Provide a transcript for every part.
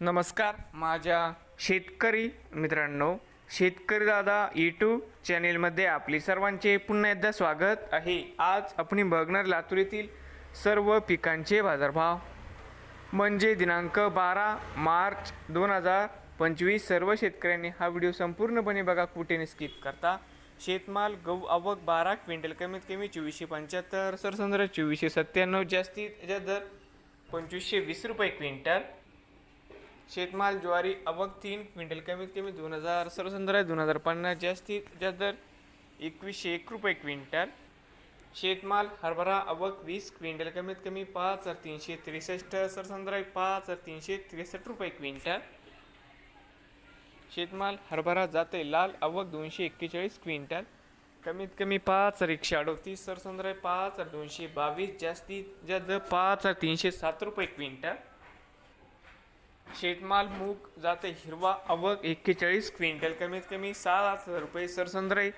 नमस्कार माझ्या शेतकरी मित्रांनो शेतकरी दादा यूट्यूब चॅनेलमध्ये आपले सर्वांचे पुन्हा एकदा स्वागत आहे. आज आपण बघणार लातूर येथील सर्व पिकांचे बाजारभाव. म्हणजे दिनांक बारा मार्च दोन हजार पंचवीस सर्व शेतकऱ्यांनी हा व्हिडिओ संपूर्णपणे बघा कुठेने स्किप करता. शेतमाल गहू आवक बारा क्विंटल कमीत कमी चोवीसशे पंच्याहत्तर सरसंद्र चोवीसशे सत्त्याण्णव जास्तीत जास्त दर पंचवीसशे वीस रुपये क्विंटल. शेतमाल ज्वारी अवक तीन क्विंटल कमीत कमी दोन हजार सरसंद्र दोन हजार पन्नास जास्तीत जास्त दर एकवीसशे एक रुपये क्विंटल. शेतमाल हरभरा अवक वीस क्विंटल कमीत कमी पाच हजार तीनशे त्रेसष्ट सरसंद्राई पाच हजार तीनशे त्रेसष्ट रुपये क्विंटल. शेतमाल हरभरा जाते लाल अवक दोनशे एक्केचाळीस क्विंटल. कमीत कमी पाच हजार एकशे अडोतीस सरसंद्राई पाच हजार दोनशे बावीस जास्तीत जास्त पाच हजार तीनशे सात रुपये क्विंटल. शेतमाल मूग जाते हिरवा आवक एक्केचाळीस क्विंटल कमीत कमी सात हजार रुपये सरसंद्राई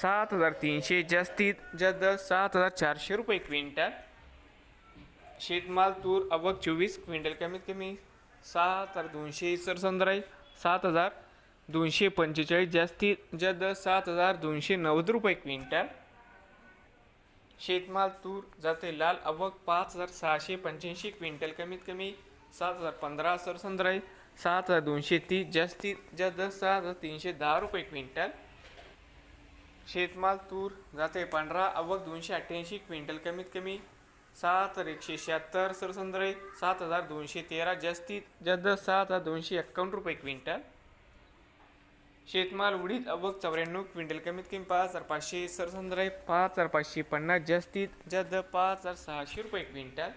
सात हजार तीनशे जास्तीत जास्त सात हजार चारशे रुपये क्विंटल. शेतमाल तूर आवक चोवीस क्विंटल कमीत कमी सात हजार दोनशे सरसंद्राई सात हजार दोनशे पंचेचाळीस जास्तीत जास्त सात हजार दोनशे नव्वद रुपये क्विंटल. शेतमाल तूर जाते लाल आवक पाच हजार सहाशे पंच्याऐंशी क्विंटल कमीत कमी सात हजार पंधरा सरसंदराई सात हजार दोनशे तीस जास्तीत जास्त सहा हजार तीनशे दहा रुपये क्विंटल. शेतमाल तूर जाते पांढरा आवक दोनशे अठ्ठ्याऐंशी क्विंटल कमीत कमी सात हजार एकशे शहात्तर सरसंद्राई सात हजार दोनशे तेरा जास्तीत जास्त सात हजार दोनशे एक्कावन्न रुपये क्विंटल. शेतमाल उडीद अवघ चौऱ्याण्णव क्विंटल कमीत कमी पाच हजार पाचशे सरसंद्राई पाच हजार पाचशे पन्नास जास्तीत जास्त पाच हजार सहाशे रुपये क्विंटल.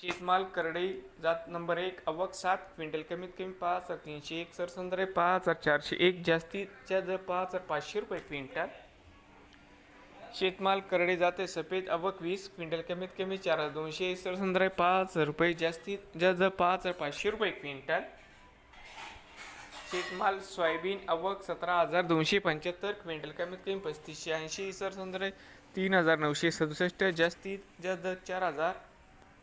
शेतमाल करडई जात नंबर एक अवक सात क्विंटल कमीत कमी पाच हजार तीनशे एक सरसंद्राई पाच हजार चारशे एक जास्तीतच्या जर पाच हजार पाचशे रुपये क्विंटल. शेतमाल करडे जाते सफेद अवक वीस क्विंटल कमीत कमी चार हजार दोनशे सरसंद्राई पाच हजार रुपये जास्तीत जास्त पाच हजार पाचशे रुपये क्विंटल. शेतमाल सोयाबीन अवक सतरा हजार दोनशे पंच्याहत्तर क्विंटल कमीत कमी पस्तीसशे ऐंशी सरसंद्राई तीन हजार नऊशे सदुसष्ट जास्तीत जास्त चार हजार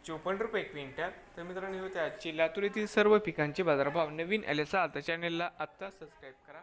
चोपन्न रुपये क्विंटल. तर मित्रांनो होते आजची लातूर येथील सर्व पिकांचे बाजारभाव. नवीन आले असाल तर चॅनेलला आत्ता सबस्क्राईब करा.